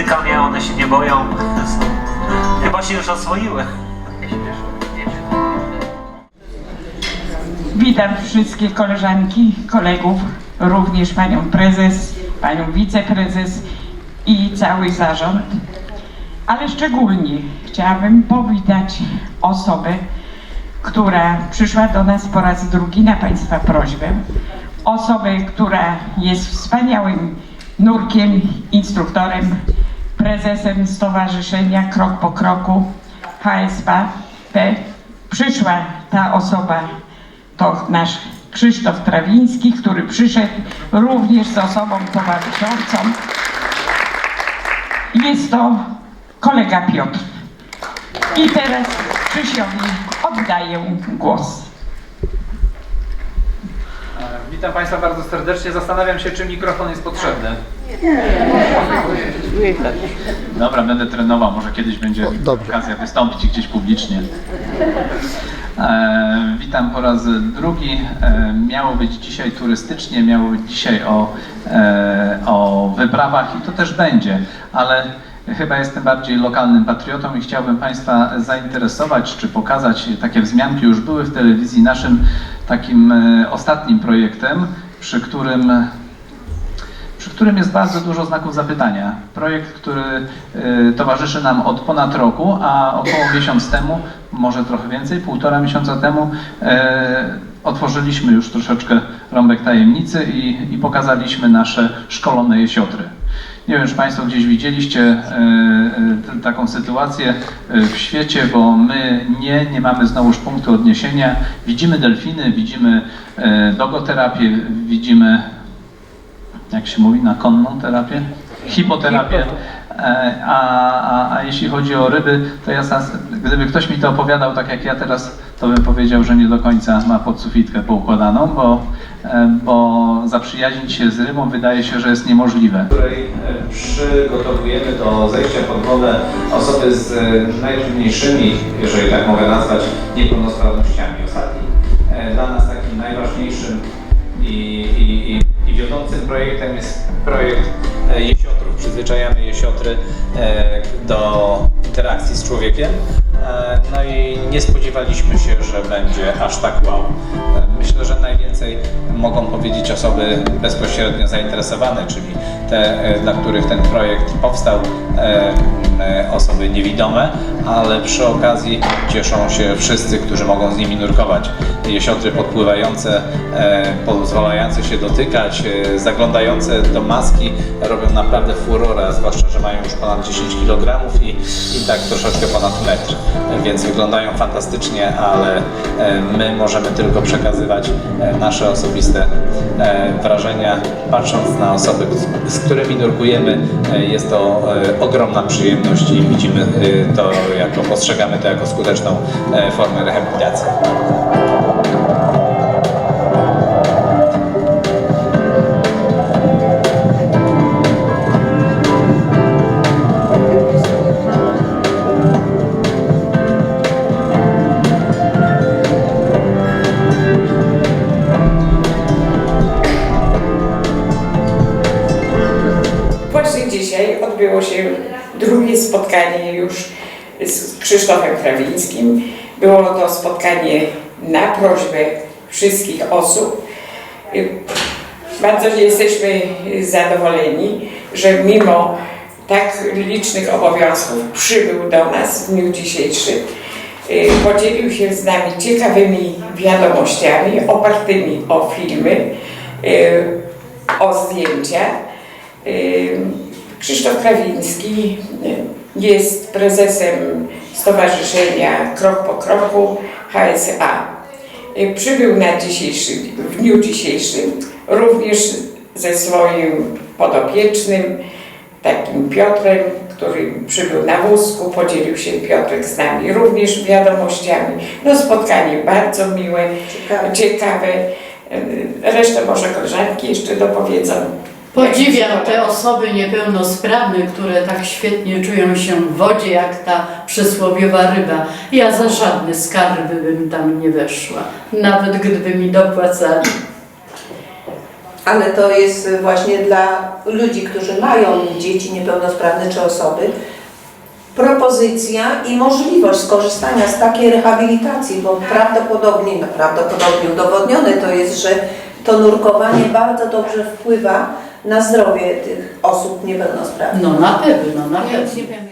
Tyka mnie, one się nie boją. Chyba się już oswoiły. Witam wszystkie koleżanki, kolegów, również panią prezes, panią wiceprezes i cały zarząd. Ale szczególnie chciałabym powitać osobę, która przyszła do nas po raz drugi na Państwa prośbę. Osobę, która jest wspaniałym nurkiem, instruktorem, prezesem Stowarzyszenia Krok po Kroku HSP. Przyszła ta osoba to nasz Krzysztof Trawiński, który przyszedł również z osobą towarzyszącą. Jest to kolega Piotr. I teraz Krzysiowi oddaję głos. E, Witam Państwa bardzo serdecznie. Zastanawiam się, czy mikrofon jest potrzebny. Dobra, będę trenował. Może kiedyś będzie okazja wystąpić gdzieś publicznie. E, witam po raz drugi. E, miało być dzisiaj turystycznie, miało być dzisiaj o, e, o wyprawach i to też będzie, ale chyba jestem bardziej lokalnym patriotą i chciałbym Państwa zainteresować czy pokazać, takie wzmianki już były w telewizji, naszym takim e, ostatnim projektem, przy którym przy którym jest bardzo dużo znaków zapytania. Projekt, który y, towarzyszy nam od ponad roku, a około miesiąc temu, może trochę więcej, półtora miesiąca temu, y, otworzyliśmy już troszeczkę rąbek tajemnicy i, i pokazaliśmy nasze szkolone jesiotry. Nie wiem, czy Państwo gdzieś widzieliście y, taką sytuację w świecie, bo my nie, nie mamy znowuż punktu odniesienia. Widzimy delfiny, widzimy dogoterapię, widzimy jak się mówi, na konną terapię? Hipoterapię. E, A, a, a jeśli chodzi o ryby, to ja zas, gdyby ktoś mi to opowiadał tak jak ja teraz, to bym powiedział, że nie do końca ma podsufitkę poukładaną, bo, e, bo zaprzyjaźnić się z rybą wydaje się, że jest niemożliwe. której e, przygotowujemy do zejścia pod wodę osoby z najtrudniejszymi, jeżeli tak mogę nazwać, niepełnosprawnościami. Ostatni dla nas takim najważniejszym i, i, i, i wiodącym Przyzwyczajamy jesiotry e, do interakcji z człowiekiem. E, No i nie spodziewaliśmy się, że będzie aż tak wow. E, Myślę, że najwięcej mogą powiedzieć osoby bezpośrednio zainteresowane, czyli te, dla których ten projekt powstał, osoby niewidome, ale przy okazji cieszą się wszyscy, którzy mogą z nimi nurkować. Jesiotry podpływające, pozwalające się dotykać, zaglądające do maski robią naprawdę furorę, zwłaszcza, że mają już ponad 10 kg i, i tak troszeczkę ponad metr, więc wyglądają fantastycznie, ale e, my możemy tylko przekazywać e, nasze osobiste e, wrażenia, patrząc na osoby, z- którymi nurkujemy. Jest to ogromna przyjemność i widzimy to jako, postrzegamy to jako skuteczną formę rehabilitacji. Odbyło się drugie spotkanie już z Krzysztofem Krawińskim. Było to spotkanie na prośbę wszystkich osób. Bardzo jesteśmy zadowoleni, że mimo tak licznych obowiązków przybył do nas w dniu dzisiejszym. Podzielił się z nami ciekawymi wiadomościami opartymi o filmy, y, o zdjęcia. Krzysztof Krawiński y, jest prezesem Stowarzyszenia Krok po Kroku HSA. Y, Przybył na dzisiejszy, w dniu dzisiejszym również ze swoim podopiecznym, takim Piotrem, który przybył na wózku, podzielił się Piotrek z nami również wiadomościami. No spotkanie bardzo miłe, ciekawe. Y, Resztę może koleżanki jeszcze dopowiedzą. Podziwiam te osoby niepełnosprawne, które tak świetnie czują się w wodzie, jak ta przysłowiowa ryba. Ja za żadne skarby bym tam nie weszła, nawet gdyby mi dopłacali. ale to jest właśnie dla ludzi, którzy mają dzieci niepełnosprawne czy osoby, propozycja i możliwość skorzystania z takiej rehabilitacji, bo prawdopodobnie, no prawdopodobnie udowodnione to jest, że to nurkowanie bardzo dobrze wpływa na zdrowie tych osób niepełnosprawnych. No na pewno, na pewno.